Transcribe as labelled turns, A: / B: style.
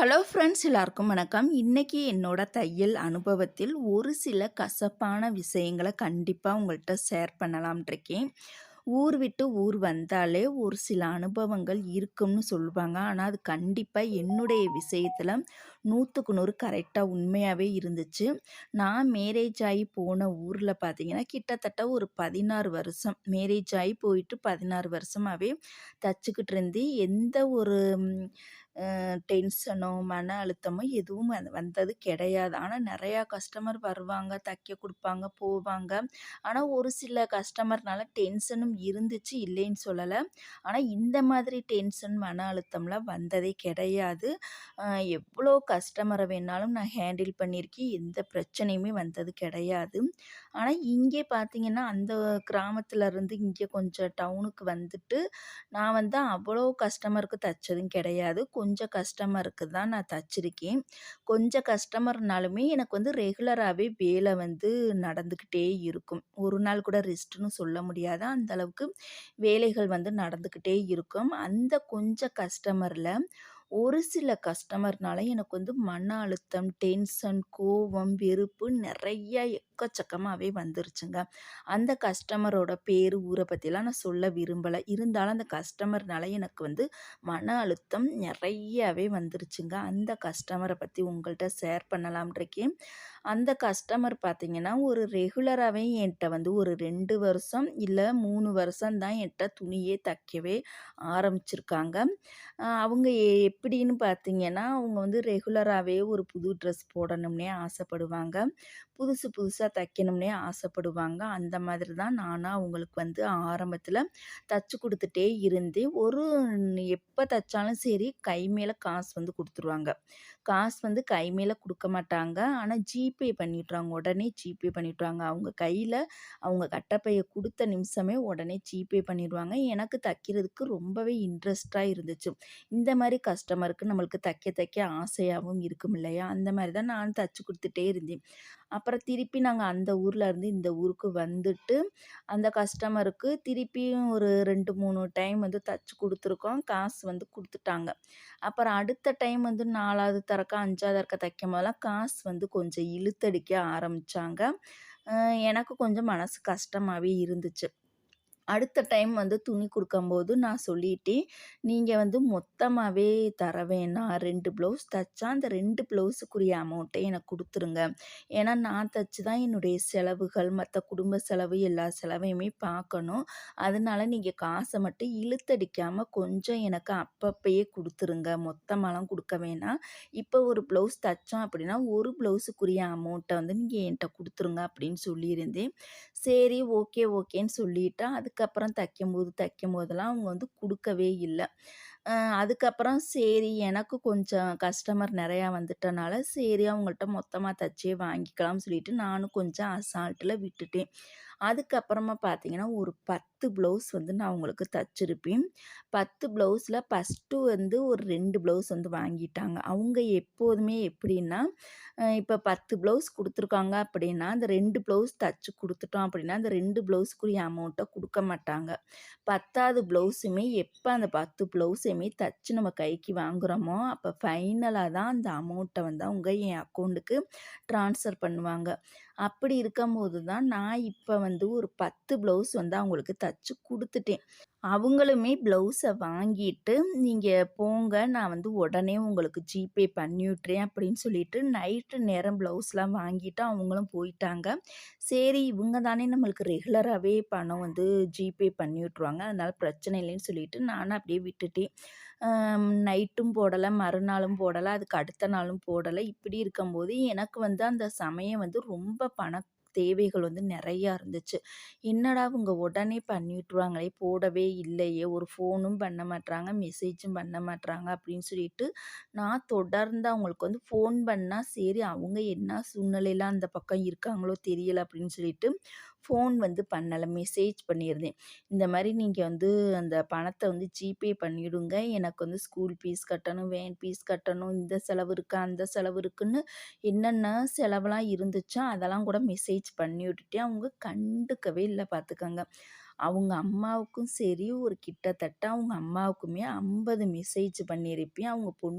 A: Hello friends எல்லாருக்கும் வணக்கம். இன்றைக்கி என்னோட தையல் அனுபவத்தில் ஒரு சில கசப்பான விஷயங்களை கண்டிப்பாக உங்கள்கிட்ட ஷேர் இருக்கேன். ஊர் விட்டு ஊர் வந்தாலே ஒரு சில அனுபவங்கள் இருக்கும்னு சொல்லுவாங்க. ஆனால் அது கண்டிப்பாக என்னுடைய விஷயத்தில் நூற்றுக்கு நூறு கரெக்டாக உண்மையாகவே இருந்துச்சு. நான் மேரேஜ் ஆகி போன ஊரில் பார்த்தீங்கன்னா கிட்டத்தட்ட ஒரு பதினாறு வருஷம் மேரேஜ் ஆகி போயிட்டு பதினாறு வருஷமாகவே தச்சுக்கிட்டு இருந்து எந்த ஒரு டென்ஷனோ மன அழுத்தமோ எதுவும் வந் வந்தது கிடையாது. ஆனால் நிறையா கஸ்டமர் வருவாங்க தைக்க கொடுப்பாங்க போவாங்க. ஆனால் ஒரு சில கஸ்டமர்னால டென்ஷனும் இருந்துச்சு இல்லைன்னு சொல்லலை. ஆனால் இந்த மாதிரி டென்ஷன் மன அழுத்தம்லாம் வந்ததே கிடையாது. எவ்வளோ கஸ்டமரை வேணாலும் நான் ஹேண்டில் பண்ணியிருக்கேன் எந்த பிரச்சனையுமே வந்தது கிடையாது. ஆனால் இங்கே பார்த்தீங்கன்னா அந்த கிராமத்தில் இருந்து இங்கே கொஞ்சம் டவுனுக்கு வந்துட்டு நான் வந்து அவ்வளோ கஸ்டமருக்கு தைச்சதும் கிடையாது. கொஞ்சம் கஸ்டமருக்கு தான் நான் தச்சிருக்கேன். கொஞ்சம் கஸ்டமர்னாலுமே எனக்கு வந்து ரெகுலராகவே வேலை வந்து நடந்துக்கிட்டே இருக்கும். ஒரு நாள் கூட ரெஸ்ட்டுன்னு சொல்ல முடியாது அந்த அளவுக்கு வேலைகள் வந்து நடந்துக்கிட்டே இருக்கும். அந்த கொஞ்சம் கஸ்டமரில் ஒரு சில கஸ்டமர்னால எனக்கு வந்து மன அழுத்தம் டென்ஷன் கோபம் வெறுப்பு நிறைய எக்கச்சக்கமாகவே வந்துருச்சுங்க. அந்த கஸ்டமரோட பேர் ஊரை பற்றிலாம் நான் சொல்ல விரும்பலை. இருந்தாலும் அந்த கஸ்டமர்னால எனக்கு வந்து மன அழுத்தம் நிறையவே வந்துருச்சுங்க. அந்த கஸ்டமரை பற்றி உங்கள்கிட்ட ஷேர் பண்ணலாம்ன்றிருக்கேன் அந்த கஸ்டமர் பார்த்திங்கன்னா ஒரு ரெகுலராகவே என்கிட்ட வந்து ஒரு ரெண்டு வருஷம் இல்லை மூணு வருஷம் தான் என்கிட்ட துணியே தைக்கவே ஆரம்பிச்சிருக்காங்க. அவங்க எப்படின்னு பார்த்தீங்கன்னா அவங்க வந்து ரெகுலராகவே ஒரு புது ட்ரெஸ் போடணும்னே ஆசைப்படுவாங்க. புதுசு புதுசாக தைக்கணும்னே ஆசைப்படுவாங்க. அந்த மாதிரி தான் நானும் அவங்களுக்கு வந்து ஆரம்பத்தில் தச்சு கொடுத்துட்டே இருந்து ஒரு எப்போ தைச்சாலும் சரி கை மேலே காசு வந்து கொடுத்துருவாங்க. காசு வந்து கை மேலே கொடுக்க மாட்டாங்க. ஆனால் ஜிபே பண்ணிவிட்ருவாங்க உடனே ஜிபே பண்ணிவிட்ருவாங்க அவங்க கையில் அவங்க கட்டப்பையை கொடுத்த நிமிஷமே உடனே ஜிபே பண்ணிடுவாங்க. எனக்கு தைக்கிறதுக்கு ரொம்பவே இன்ட்ரெஸ்ட்டாக இருந்துச்சு. இந்த மாதிரி கஸ்டமருக்கு நம்மளுக்கு தைக்க தைக்க ஆசையாகவும் இருக்கும் இல்லையா? அந்த மாதிரி தான் நான் தச்சு கொடுத்துட்டே இருந்தேன். அப்புறம் திருப்பி நாங்கள் அந்த ஊரில் இருந்து இந்த ஊருக்கு வந்துட்டு அந்த கஸ்டமருக்கு திருப்பியும் ஒரு ரெண்டு மூணு டைம் வந்து தச்சு கொடுத்துருக்கோம். காசு வந்து கொடுத்துட்டாங்க. அப்புறம் அடுத்த டைம் வந்து நாலாவது தரக்க அஞ்சாவது தரக்க தைக்கும் போதெல்லாம் காசு வந்து கொஞ்சம் இழுத்தடிக்க ஆரம்பித்தாங்க எனக்கு கொஞ்சம் மனசு கஷ்டமாகவே இருந்துச்சு. அடுத்த டைம் வந்து துணி கொடுக்கும்போது நான் சொல்லிட்டேன். நீங்கள் வந்து மொத்தமாகவே தர வேணாம். ரெண்டு ப்ளவுஸ் தைச்சா அந்த ரெண்டு ப்ளவுஸுக்குரிய அமௌண்ட்டை எனக்கு கொடுத்துருங்க. ஏன்னா நான் தைச்சி தான் என்னுடைய செலவுகள் மற்ற குடும்ப செலவு எல்லா செலவையுமே பார்க்கணும் அதனால நீங்கள் காசை மட்டும் இழுத்தடிக்காமல் கொஞ்சம் எனக்கு அப்பப்பயே கொடுத்துருங்க. மொத்தமாலாம் கொடுக்க வேணாம். இப்போ ஒரு ப்ளவுஸ் தைச்சோம் அப்படின்னா ஒரு ப்ளவுஸுக்குரிய அமௌண்ட்டை வந்து நீங்கள் என்கிட்ட கொடுத்துருங்க அப்படின்னு சொல்லியிருந்தேன். சரி ஓகே ஓகேன்னு சொல்லிவிட்டா அதுக்கு அதுக்கப்புறம் தைக்கும் போது தைக்கும் போதெல்லாம் அவங்க வந்து கொடுக்கவே இல்லை. அதுக்கப்புறம் சரி எனக்கு கொஞ்சம் கஸ்டமர் நிறையா வந்துட்டனால சரி அவங்கள்ட்ட மொத்தமாக தைச்சே வாங்கிக்கலாம்னு சொல்லிட்டு நானும் கொஞ்சம் அசால்ட்டில் விட்டுட்டேன். அதுக்கப்புறமா பார்த்தீங்கன்னா ஒரு பத்து ப்ளவுஸ் வந்து நான் அவங்களுக்கு தச்சுருப்பேன். பத்து ப்ளவுஸில் ஃபஸ்ட்டு வந்து ஒரு ரெண்டு ப்ளவுஸ் வந்து வாங்கிட்டாங்க. அவங்க எப்போதுமே எப்படின்னா இப்போ பத்து ப்ளவுஸ் கொடுத்துருக்காங்க அப்படின்னா அந்த ரெண்டு ப்ளவுஸ் தச்சு கொடுத்துட்டோம் அப்படின்னா அந்த ரெண்டு ப்ளவுஸுக்குரிய அமௌண்ட்டை கொடுக்க மாட்டாங்க. பத்தாவது ப்ளவுஸுமே எப்போ அந்த பத்து ப்ளவுஸுமே தச்சு நம்ம கைக்கு வாங்குகிறோமோ அப்போ ஃபைனலாக தான் அந்த அமௌண்ட்டை வந்து அவங்க என் அக்கௌண்ட்டுக்கு ட்ரான்ஸ்ஃபர் பண்ணுவாங்க. அப்படி இருக்கும்போது தான் நான் இப்போ வந்து வந்து ஒரு பத்து ப்ளவுஸ் வந்து அவங்களுக்கு தச்சு கொடுத்துட்டேன். அவங்களுமே ப்ளவுஸை வாங்கிட்டு நீங்கள் போங்க நான் வந்து உடனே உங்களுக்கு ஜிபே பண்ணிவிட்றேன் அப்படின்னு சொல்லிட்டு நைட்டு நேரம் ப்ளவுஸ்லாம் வாங்கிட்டு அவங்களும் போயிட்டாங்க. சரி இவங்க தானே நம்மளுக்கு ரெகுலராகவே பணம் வந்து ஜிபே பண்ணி விட்ருவாங்க அதனால் பிரச்சனை இல்லைன்னு சொல்லிட்டு நானும் அப்படியே விட்டுட்டேன். நைட்டும் போடலை மறுநாளும் போடலை அதுக்கு அடுத்த நாளும் போடலை. இப்படி இருக்கும்போது எனக்கு வந்து அந்த சமயம் வந்து ரொம்ப பண தேவைகள் வந்து நிறையா இருந்துச்சு. என்னடா அவங்க உடனே பண்ணிவிட்ருவாங்களே போடவே இல்லையே ஒரு ஃபோனும் பண்ண மாட்டுறாங்க மெசேஜும் பண்ண மாட்டுறாங்க அப்படின்னு சொல்லிட்டு நான் தொடர்ந்து அவங்களுக்கு வந்து ஃபோன் பண்ணால் சரி அவங்க என்ன சூழ்நிலையில் அந்த பக்கம் இருக்காங்களோ தெரியலை அப்படின்னு சொல்லிட்டு ஃபோன் வந்து பண்ணலை மெசேஜ் பண்ணியிருந்தேன். இந்த மாதிரி நீங்கள் வந்து அந்த பணத்தை வந்து ஜிபே பண்ணிவிடுங்க எனக்கு வந்து ஸ்கூல் ஃபீஸ் கட்டணும் வேன் ஃபீஸ் கட்டணும் இந்த செலவு இருக்கா அந்த செலவு இருக்குன்னு என்னென்ன செலவெல்லாம் இருந்துச்சோ அதெல்லாம் கூட மெசேஜ் பண்ணி விட்டுட்டு அவங்க கண்டுக்கவே இல்லை பார்த்துக்கோங்க. அவங்க அம்மாவுக்கும் சரி ஒரு கிட்டத்தட்ட அவங்க அம்மாவுக்குமே ஐம்பது மெசேஜ் பண்ணியிருப்பேன். அவங்க பொண்ணு